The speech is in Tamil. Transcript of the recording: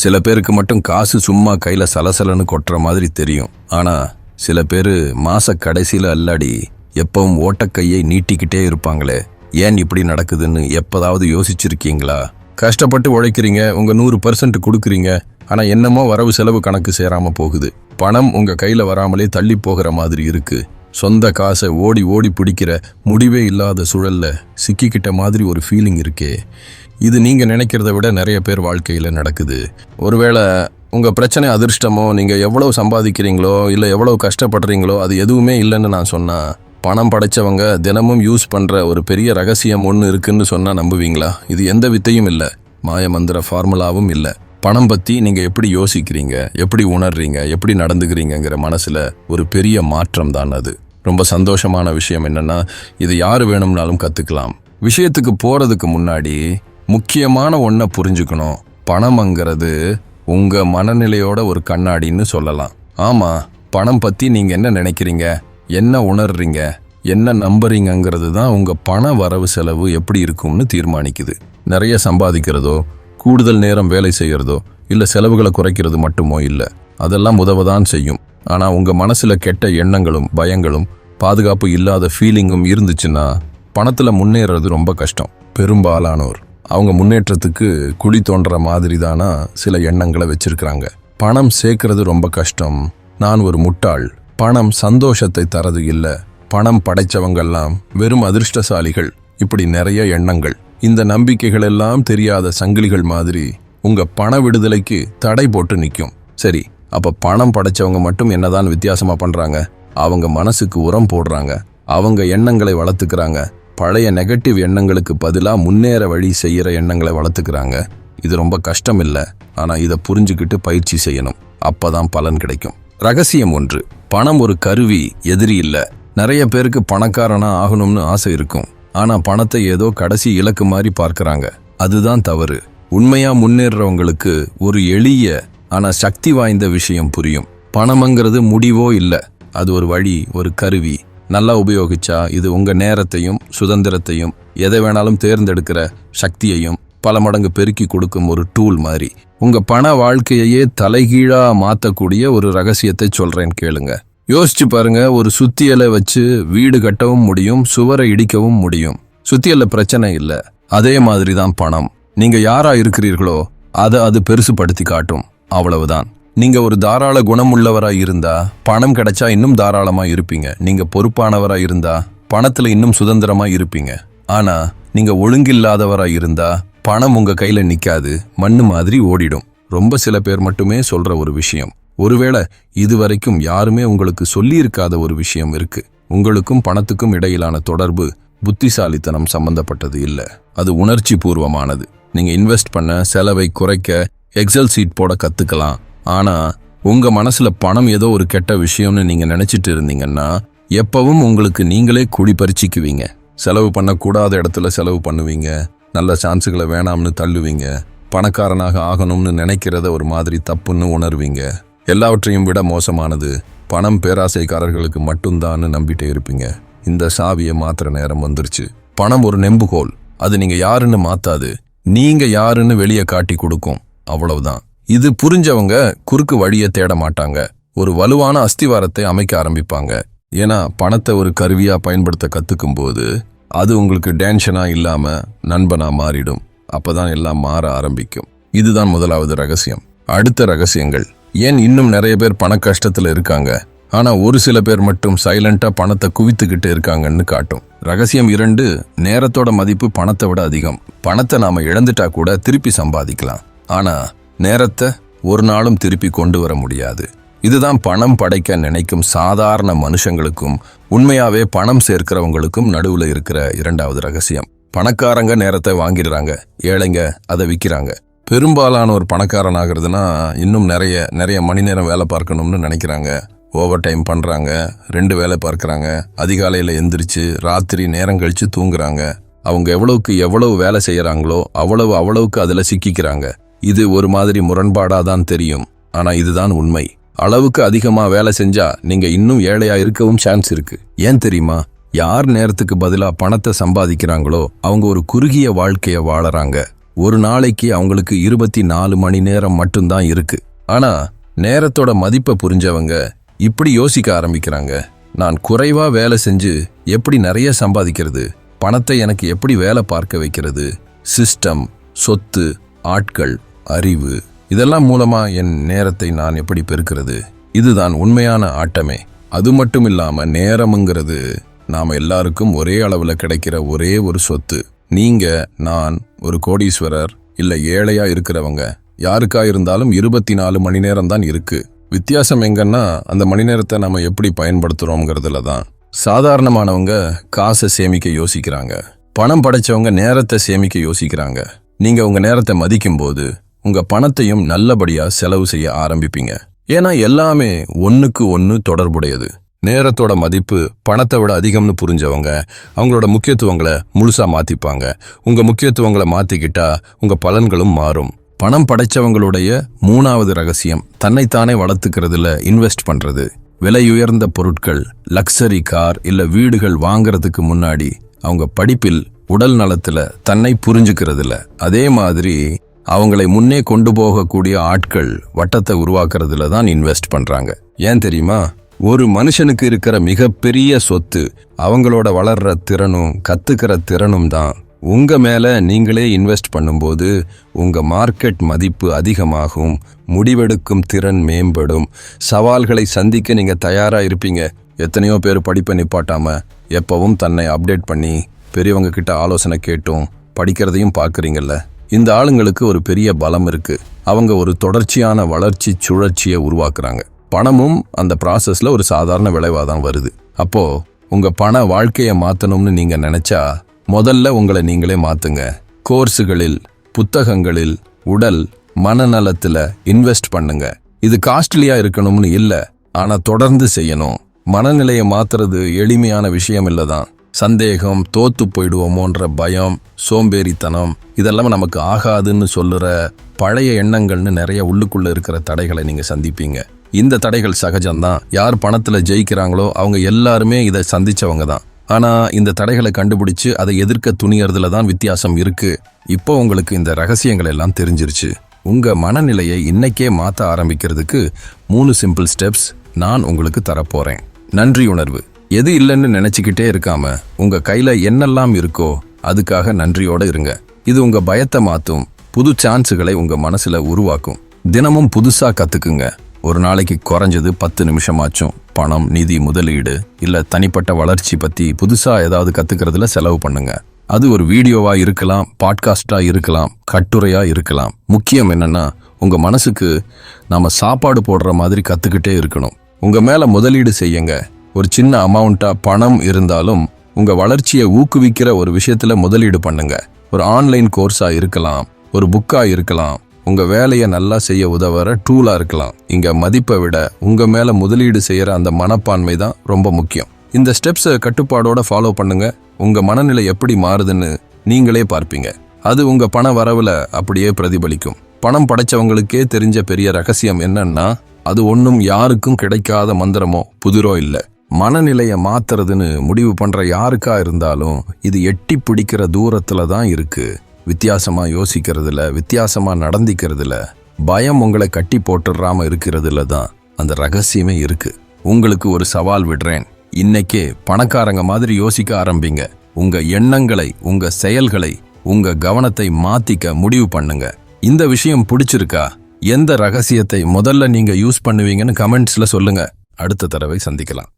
சில பேருக்கு மட்டும் காசு சும்மா கையில் சலசலன்னு கொட்டுற மாதிரி தெரியும். ஆனால் சில பேர் மாச கடைசியில் அல்லாடி எப்பவும் ஓட்டக்கையை நீட்டிக்கிட்டே இருப்பாங்களே. ஏன் இப்படி நடக்குதுன்னு எப்பதாவது யோசிச்சிருக்கீங்களா? கஷ்டப்பட்டு உழைக்கிறீங்க உங்க நூறு பர்சன்ட் கொடுக்குறீங்க. ஆனா என்னமோ வரவு செலவு கணக்கு சேராம போகுது. பணம் உங்க கையில வராமலே தள்ளி போகிற மாதிரி இருக்கு. சொந்த காசை ஓடி ஓடி பிடிக்கிற முடிவே இல்லாத சூழலில் சிக்கிக்கிட்ட மாதிரி ஒரு ஃபீலிங் இருக்கே. இது நீங்கள் நினைக்கிறத விட நிறைய பேர் வாழ்க்கையில் நடக்குது. ஒருவேளை உங்கள் பிரச்சனை அதிர்ஷ்டமோ நீங்கள் எவ்வளோ சம்பாதிக்கிறீங்களோ இல்லை எவ்வளோ கஷ்டப்படுறீங்களோ அது எதுவுமே இல்லைன்னு நான் சொன்னால் பணம் படைச்சவங்க தினமும் யூஸ் பண்ணுற ஒரு பெரிய ரகசியம் ஒன்று இருக்குன்னு சொன்னால் நம்புவீங்களா? இது எந்த வித்தையும் இல்லை. மாயமந்திர ஃபார்முலாவும் இல்லை. பணம் பற்றி நீங்கள் எப்படி யோசிக்கிறீங்க? எப்படி உணர்றீங்க? எப்படி நடந்துக்கிறீங்கங்கிற மனசில் ஒரு பெரிய மாற்றம் தான் அது. ரொம்ப சந்தோஷமான விஷயம் என்னென்னா இது யார் வேணும்னாலும் கற்றுக்கலாம் விஷயத்துக்கு போகிறதுக்கு முன்னாடி முக்கியமான ஒன்றை புரிஞ்சுக்கணும். பணம்ங்கிறது உங்கள் மனநிலையோட ஒரு கண்ணாடின்னு சொல்லலாம். ஆமாம் பணம் பற்றி நீங்கள் என்ன நினைக்கிறீங்க? என்ன உணர்றீங்க? என்ன நம்புறீங்கங்கிறது தான் உங்கள் பண வரவு செலவு எப்படி இருக்கும்னு தீர்மானிக்குது. நிறைய சம்பாதிக்கிறதோ கூடுதல் நேரம் வேலை செய்கிறதோ இல்லை செலவுகளை குறைக்கிறது மட்டுமோ இல்லை. அதெல்லாம் உதவதான் செய்யும். ஆனால் உங்கள் மனசில் கெட்ட எண்ணங்களும் பயங்களும் பாதுகாப்பு இல்லாத ஃபீலிங்கும் இருந்துச்சுன்னா பணத்தில் முன்னேறது ரொம்ப கஷ்டம். பெரும்பாலானோர். அவங்க முன்னேற்றத்துக்கு குழி தோன்ற மாதிரி தானா சில எண்ணங்களை வச்சிருக்கிறாங்க. பணம் சேர்க்கறது ரொம்ப கஷ்டம். நான் ஒரு முட்டாள். பணம் சந்தோஷத்தை தரது இல்லை. பணம் படைச்சவங்கெல்லாம் வெறும் அதிர்ஷ்டசாலிகள். இப்படி நிறைய எண்ணங்கள். இந்த நம்பிக்கைகள் எல்லாம் தெரியாத சங்கிலிகள் மாதிரி உங்க பண விடுதலைக்கு தடை போட்டு நிற்கும் சரி அப்போ பணம் படைச்சவங்க மட்டும் என்னதான் வித்தியாசமா பண்றாங்க? அவங்க மனசுக்கு உரம் போடுறாங்க. அவங்க எண்ணங்களை வளர்த்துக்கிறாங்க. பழைய நெகட்டிவ் எண்ணங்களுக்கு பதிலா முன்னேற வழி செய்யற எண்ணங்களை வளர்த்துக்கிறாங்க. இது ரொம்ப கஷ்டம் இல்லை. ஆனா இதை புரிஞ்சுக்கிட்டு பயிற்சி செய்யணும். அப்பதான் பலன் கிடைக்கும். ரகசியம் ஒன்று. பணம் ஒரு கருவி எதிரி இல்லை. நிறைய பேருக்கு பணக்காரனா ஆகணும்னு ஆசை இருக்கும். ஆனா பணத்தை ஏதோ கடைசி இலக்கு மாதிரி பார்க்கறாங்க. அதுதான் தவறு. உண்மையா முன்னேறவங்களுக்கு ஒரு எளிய ஆனால் சக்தி வாய்ந்த விஷயம் புரியும். பணம்ங்கிறது முடிவோ இல்லை. அது ஒரு வழி ஒரு கருவி. நல்லா உபயோகிச்சா இது உங்கள் நேரத்தையும் சுதந்திரத்தையும் எதை வேணாலும் தேர்ந்தெடுக்கிற சக்தியையும் பல மடங்கு பெருக்கி கொடுக்கும் ஒரு டூல் மாதிரி. உங்கள் பண வாழ்க்கையையே தலைகீழாக மாற்றக்கூடிய ஒரு ரகசியத்தை சொல்கிறேன் கேளுங்க. யோசிச்சு பாருங்க ஒரு சுத்தியலை வச்சு வீடு கட்டவும் முடியும் சுவரை இடிக்கவும் முடியும். சுத்தியல்ல பிரச்சனை இல்லை. அதே மாதிரி தான் பணம். நீங்கள் யாராக இருக்கிறீர்களோ அதை அது பெருசுப்படுத்தி காட்டும். அவ்வளவுதான். நீங்க ஒரு தாராள குணம் உள்ளவரா இருந்தா பணம் கிடைச்சா இன்னும் தாராளமா இருப்பீங்க. நீங்க பொறுப்பானவரா இருந்தா பணத்துல இன்னும் சுதந்திரமா இருப்பீங்க. ஆனா நீங்க ஒழுங்கில்லாதவரா இருந்தா பணம் உங்க கையில நிக்காது மண்ணு மாதிரி ஓடிடும். ரொம்ப சில பேர் மட்டுமே சொல்ற ஒரு விஷயம். ஒருவேளை இதுவரைக்கும் யாருமே உங்களுக்கு சொல்லியிருக்காத ஒரு விஷயம் இருக்கு. உங்களுக்கும் பணத்துக்கும் இடையிலான தொடர்பு புத்திசாலித்தனம் சம்பந்தப்பட்டது இல்லை. அது உணர்ச்சி பூர்வமானது. நீங்க இன்வெஸ்ட் பண்ண செலவை குறைக்க எக்ஸல் சீட் போட கற்றுக்கலாம் ஆனால் உங்கள் மனசில் பணம் ஏதோ ஒரு கெட்ட விஷயம்னு நீங்கள் நினச்சிட்டு இருந்தீங்கன்னா எப்பவும் உங்களுக்கு நீங்களே குழி பறிச்சிக்குவீங்க. செலவு பண்ணக்கூடாத இடத்துல செலவு பண்ணுவீங்க. நல்ல சான்ஸுகளை வேணாம்னு தள்ளுவீங்க. பணக்காரனாக ஆகணும்னு நினைக்கிறத ஒரு மாதிரி தப்புன்னு உணர்வீங்க. எல்லாவற்றையும் விட மோசமானது பணம் பேராசைக்காரர்களுக்கு மட்டும்தான்னு நம்பிட்டே இருப்பீங்க. இந்த சாவியை மாத்துற நேரம் வந்துருச்சு. பணம் ஒரு நெம்புகோல். அது நீங்கள் யாருன்னு மாத்தாது. நீங்கள் யாருன்னு வெளியே காட்டி கொடுக்கும். அவ்வளவுதான். இது புரிஞ்சவங்க குறுக்கு வழியை தேட மாட்டாங்க. ஒரு வலுவான அஸ்திவாரத்தை அமைக்க ஆரம்பிப்பாங்க. ஏன்னா பணத்தை ஒரு கருவியா பயன்படுத்த கத்துக்கும் போது அது உங்களுக்கு டென்ஷனா இல்லாம நண்பனா மாறிடும். அப்பதான் எல்லாம் மாற ஆரம்பிக்கும். இதுதான் முதலாவது ரகசியம். அடுத்த ரகசியங்கள். ஏன் இன்னும் நிறைய பேர் பண கஷ்டத்துல இருக்காங்க? ஆனா ஒரு சில பேர் மட்டும் சைலண்டா பணத்தை குவித்துக்கிட்டு இருக்காங்கன்னு காட்டும். ரகசியம் இரண்டு நேரத்தோட மதிப்பு பணத்தை விட அதிகம். பணத்தை நாம இழந்துட்டா கூட திருப்பி சம்பாதிக்கலாம். ஆனா நேரத்தை ஒரு நாளும் திருப்பி கொண்டு வர முடியாது. இதுதான் பணம் படைக்க நினைக்கும் சாதாரண மனுஷங்களுக்கும் உண்மையாவே பணம் சேர்க்கிறவங்களுக்கும் நடுவில் இருக்கிற இரண்டாவது ரகசியம். பணக்காரங்க நேரத்தை வாங்கிடுறாங்க ஏழைங்க அதை விற்கிறாங்க பெரும்பாலானோர் பணக்காரன் ஆகிறதுனா இன்னும் நிறைய நிறைய மணி நேரம் வேலை பார்க்கணும்னு நினைக்கிறாங்க. ஓவர் டைம் பண்ணுறாங்க ரெண்டு வேலை பார்க்குறாங்க அதிகாலையில் எந்திரிச்சு ராத்திரி நேரம் கழித்து தூங்குறாங்க. அவங்க எவ்வளவுக்கு எவ்வளவு வேலை செய்கிறாங்களோ அவ்வளவு அவ்வளவுக்கு அதில் சிக்கிக்கிறாங்க. இது ஒரு மாதிரி முரண்பாடா தான் தெரியும். ஆனா இதுதான் உண்மை. அளவுக்கு அதிகமா வேலை செஞ்சா நீங்க இன்னும் ஏழையா இருக்கவும் சான்ஸ் இருக்கு. ஏன் தெரியுமா? யார் நேரத்துக்கு பதிலா பணத்தை சம்பாதிக்கிறாங்களோ அவங்க ஒரு குறுகிய வாழ்க்கையை வாழறாங்க. ஒரு நாளைக்கு அவங்களுக்கு இருபத்தி நாலு மணி நேரம் மட்டும்தான் இருக்கு. ஆனா நேரத்தோட மதிப்பை புரிஞ்சவங்க இப்படி யோசிக்க ஆரம்பிக்கிறாங்க. நான் குறைவா வேலை செஞ்சு எப்படி நிறைய சம்பாதிக்கிறது? பணத்தை எனக்கு எப்படி வேலை பார்க்க வைக்கிறது? சிஸ்டம் சொத்து ஆட்கள் அறிவு. இதெல்லாம் மூலமா என் நேரத்தை நான் எப்படி பெருக்கிறது? இதுதான் உண்மையான ஆட்டமே. அது மட்டும் இல்லாமல் நேரமுங்கிறது நாம் எல்லாருக்கும் ஒரே அளவில் கிடைக்கிற ஒரே ஒரு சொத்து. நீங்க நான் ஒரு கோடீஸ்வரர் இல்லை ஏழையா இருக்கிறவங்க யாருக்கா இருந்தாலும் இருபத்தி நாலு மணி நேரம் தான் இருக்கு. வித்தியாசம் எங்கன்னா அந்த மணி நேரத்தை நம்ம எப்படி பயன்படுத்துறோங்கிறதுல தான். சாதாரணமானவங்க காசை சேமிக்க யோசிக்கிறாங்க. பணம் படைச்சவங்க நேரத்தை சேமிக்க யோசிக்கிறாங்க. நீங்க உங்க நேரத்தை மதிக்கும் போது உங்க பணத்தையும் நல்லபடியா செலவு செய்ய ஆரம்பிப்பீங்க. ஏன்னா எல்லாமே ஒன்றுக்கு ஒன்று தொடர்புடையது. நேரத்தோட மதிப்பு பணத்தை விட அதிகம்னு புரிஞ்சவங்க அவங்களோட முக்கியத்துவங்களை முழுசா மாத்திப்பாங்க. உங்க முக்கியத்துவங்களை மாத்திக்கிட்டா உங்க பலன்களும் மாறும். பணம் படைச்சவங்களுடைய மூணாவது ரகசியம் தன்னைத்தானே வளர்த்துக்கிறதுல இன்வெஸ்ட் பண்றது. விலையுயர்ந்த பொருட்கள் லக்ஸரி கார் இல்ல வீடுகள் வாங்குறதுக்கு முன்னாடி அவங்க படிப்பில் உடல் நலத்துல தன்னை புரிஞ்சுக்கிறதுல. அதே மாதிரி அவங்களை முன்னே கொண்டு போகக்கூடிய ஆட்கள் வட்டத்தை உருவாக்குறதுல தான் இன்வெஸ்ட் பண்ணுறாங்க ஏன் தெரியுமா? ஒரு மனுஷனுக்கு இருக்கிற மிகப்பெரிய சொத்து அவங்களோட வளர்ற திறனும் கத்துக்கிற திறனும் தான். உங்க மேல நீங்களே இன்வெஸ்ட் பண்ணும்போது உங்க மார்க்கெட் மதிப்பு அதிகமாகும் முடிவெடுக்கும் திறன் மேம்படும். சவால்களை சந்திக்க நீங்க தயாரா இருப்பீங்க. எத்தனையோ பேர் படிப்பை நிப்பாட்டாம எப்பவும் தன்னை அப்டேட் பண்ணி பெரியவங்க கிட்ட ஆலோசனை கேட்டும் படிக்கிறதையும் பார்க்குறீங்கல்ல? இந்த ஆளுங்களுக்கு ஒரு பெரிய பலம் இருக்கு. அவங்க ஒரு தொடர்ச்சியான வளர்ச்சி சுழற்சியை உருவாக்குறாங்க. பணமும் அந்த ப்ராசஸில் ஒரு சாதாரண விளைவாக தான் வருது. அப்போது உங்கள் பண வாழ்க்கையை மாற்றணும்னு நீங்கள் நினச்சா முதல்ல உங்களை நீங்களே மாற்றுங்க கோர்ஸுகளில் புத்தகங்களில் உடல் மனநலத்தில் இன்வெஸ்ட் பண்ணுங்க. இது காஸ்ட்லியாக இருக்கணும்னு இல்லை ஆனால் தொடர்ந்து செய்யணும். மனநிலையை மாத்துறது எளிமையான விஷயம் இல்லதான். சந்தேகம் தோத்து போயிடுவோமோன்ற பயம் சோம்பேறித்தனம் இதெல்லாம் நமக்கு ஆகாதுன்னு சொல்லுற பழைய எண்ணங்கள்னு நிறைய உள்ளுக்குள்ள இருக்கிற தடைகளை நீங்க சந்திப்பீங்க. இந்த தடைகள் சகஜம்தான். யார் பணத்துல ஜெயிக்கிறாங்களோ அவங்க எல்லாருமே இதை சந்திச்சவங்க தான். ஆனா இந்த தடைகளை கண்டுபிடிச்சு அதை எதிர்க்க துணியறதுல தான் வித்தியாசம் இருக்கு. இப்போ உங்களுக்கு இந்த ரகசியங்கள் எல்லாம் தெரிஞ்சிருச்சு. உங்க மனநிலையை இன்னைக்கே மாற்ற ஆரம்பிக்கிறதுக்கு மூணு சிம்பிள் ஸ்டெப்ஸ் நான் உங்களுக்கு தரப்போறேன். நன்றி உணர்வு. எது இல்லைன்னு நினச்சிக்கிட்டே இருக்காம உங்கள் கையில் என்னெல்லாம் இருக்கோ அதுக்காக நன்றியோடு இருங்க. இது உங்கள் பயத்தை மாற்றும் புது சான்ஸுகளை உங்கள் மனசில் உருவாக்கும். தினமும் புதுசாக கற்றுக்குங்க ஒரு நாளைக்கு குறைஞ்சது பத்து நிமிஷமாச்சும் பணம் நிதி முதலீடு இல்லை தனிப்பட்ட வளர்ச்சி பற்றி புதுசாக ஏதாவது கற்றுக்கிறதுல செலவு பண்ணுங்க. அது ஒரு வீடியோவாக இருக்கலாம் பாட்காஸ்டாக இருக்கலாம் கட்டுரையாக இருக்கலாம். முக்கியம் என்னென்னா உங்கள் மனசுக்கு நாம் சாப்பாடு போடுற மாதிரி கற்றுக்கிட்டே இருக்கணும். உங்கள் மேலே முதலீடு செய்யுங்க. ஒரு சின்ன அமௌண்ட்டாக பணம் இருந்தாலும் உங்கள் வளர்ச்சியை ஊக்குவிக்கிற ஒரு விஷயத்தில் முதலீடு பண்ணுங்க. ஒரு ஆன்லைன் கோர்ஸாக இருக்கலாம் ஒரு புக்காக இருக்கலாம் உங்கள் வேலையை நல்லா செய்ய உதவுற டூலாக இருக்கலாம். இங்கே மதிப்பை விட உங்கள் மேலே முதலீடு செய்கிற அந்த மனப்பான்மை தான் ரொம்ப முக்கியம். இந்த ஸ்டெப்ஸை கட்டுப்பாடோட ஃபாலோ பண்ணுங்க. உங்கள் மனநிலை எப்படி மாறுதுன்னு நீங்களே பார்ப்பீங்க. அது உங்கள் பண வரவில் அப்படியே பிரதிபலிக்கும். பணம் படைச்சவங்களுக்கே தெரிஞ்ச பெரிய ரகசியம் என்னன்னா அது ஒன்றும் யாருக்கும் கிடைக்காத மந்திரமோ புதிரோ இல்லை. மனநிலையை மாத்துறதுன்னு முடிவு பண்ற யாருக்கா இருந்தாலும் இது எட்டி பிடிக்கிற தூரத்துல தான் இருக்கு. வித்தியாசமா யோசிக்கிறதுல வித்தியாசமா நடந்திக்கிறதுல பயம் உங்களை கட்டி போட்டுறாம இருக்கிறதுல தான் அந்த ரகசியமே இருக்கு. உங்களுக்கு ஒரு சவால் விடுறேன். இன்னைக்கே பணக்காரங்க மாதிரி யோசிக்க ஆரம்பிங்க. உங்க எண்ணங்களை உங்க செயல்களை உங்க கவனத்தை மாத்திக்க முடிவு பண்ணுங்க. இந்த விஷயம் பிடிச்சிருக்கா? எந்த ரகசியத்தை முதல்ல நீங்க யூஸ் பண்ணுவீங்கன்னு கமெண்ட்ஸ்ல சொல்லுங்க. அடுத்த தடவை சந்திக்கலாம்.